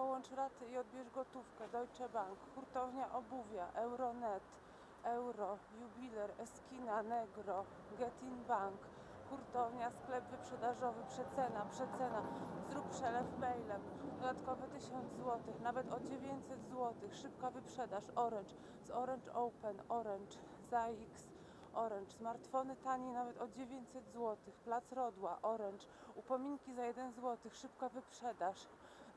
Połącz raty i odbierz gotówkę. Deutsche Bank, hurtownia obuwia, Euronet, Euro, Jubiler, Eskina, Negro, Getin Bank, hurtownia, sklep wyprzedażowy, przecena, przecena. Zrób przelew mailem, dodatkowe 1000 zł, nawet o 900 zł. Szybka wyprzedaż, Orange, z Orange Open, Orange, ZAX, Orange, smartfony taniej nawet o 900 zł, Plac Rodła, Orange, upominki za 1 zł, szybka wyprzedaż,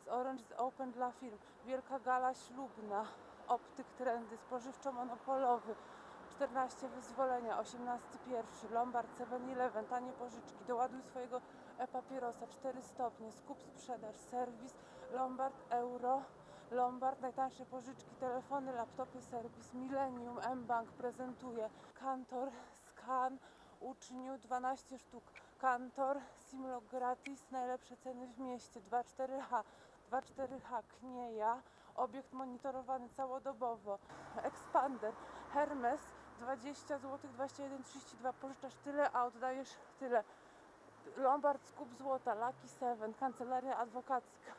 z Orange z Open dla firm, wielka gala ślubna, optyk trendy, spożywczo-monopolowy, 14 wyzwolenia, 18 pierwszy, Lombard 7-Eleven, tanie pożyczki, doładuj swojego e-papierosa, 4 stopnie, skup sprzedaż, serwis, Lombard, euro, Lombard, najtańsze pożyczki, telefony, laptopy, serwis, Millennium, M-Bank prezentuje, Kantor, Scan, uczniu 12 sztuk, Kantor, Simlog gratis, najlepsze ceny w mieście, 24H, 24H, Knieja, obiekt monitorowany całodobowo, Expander, Hermes, 20 zł, 21,32, pożyczasz tyle, a oddajesz tyle. Lombard, skup złota, Lucky Seven, kancelaria adwokacka.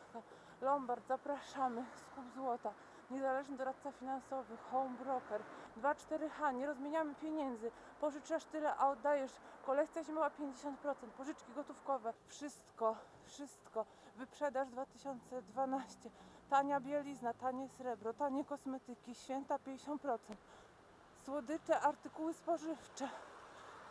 Lombard, zapraszamy, skup złota. Niezależny doradca finansowy, home broker. 24H, nie rozmieniamy pieniędzy. Pożyczasz tyle, a oddajesz. Kolekcja zimowa 50%, pożyczki gotówkowe. Wszystko, wszystko. Wyprzedaż 2012. Tania bielizna, tanie srebro, tanie kosmetyki, święta 50%. Słodycze, artykuły spożywcze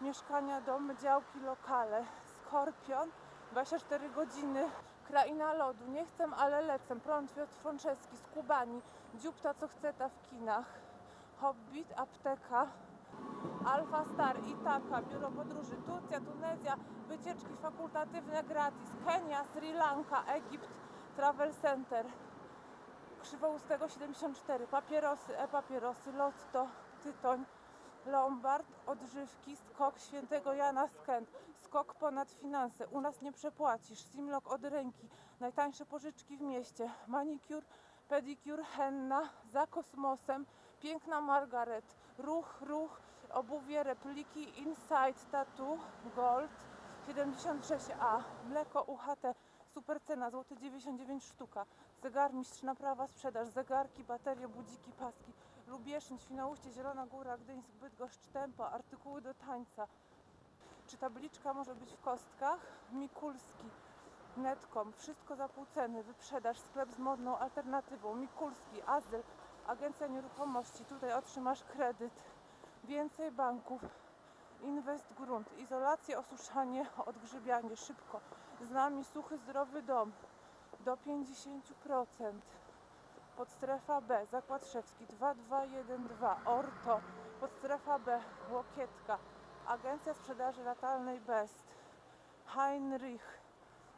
mieszkania, domy, działki, lokale. Skorpion, 24 godziny, kraina lodu, nie chcę, ale lecę. Prąd Piotr Franceski z Kubani, dziupta co chce ta w kinach. Hobbit, apteka, Alfa Star, Itaka, biuro podróży, Turcja, Tunezja, wycieczki fakultatywne gratis, Kenia, Sri Lanka, Egipt, Travel Center. Krzywoustego 74, papierosy, e-papierosy, Lotto, Tytoń, Lombard, odżywki, skok świętego Jana Skęt, skok ponad finanse, u nas nie przepłacisz, Simlok od ręki, najtańsze pożyczki w mieście, manicure, pedicure, henna, za kosmosem, piękna Margaret, ruch, ruch, obuwie, repliki, inside, tattoo, gold, 76A, mleko UHT, super cena, złoty 99 sztuka, zegarmistrz, naprawa, sprzedaż, zegarki, baterie, budziki, paski, Lubieszyn, Świnoujście, Zielona Góra, Gdyńsk, Bydgoszcz, Tempo, artykuły do tańca. Czy tabliczka może być w kostkach? Mikulski, Netcom, wszystko za pół ceny, wyprzedaż, sklep z modną alternatywą, Mikulski, Azyl, Agencja Nieruchomości, tutaj otrzymasz kredyt, więcej banków, Inwest Grunt, izolację, osuszanie, odgrzybianie, szybko, z nami suchy, zdrowy dom, do 50%. Podstrefa B, Zakład Szewski 2212, Orto, Podstrefa B, Łokietka, Agencja Sprzedaży Latalnej Best, Heinrich,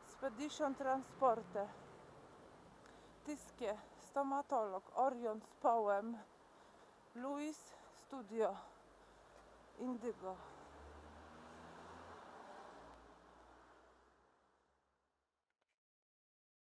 Spedition Transporte, Tyskie, Stomatolog, Orion z Połem, Louis Studio, Indygo.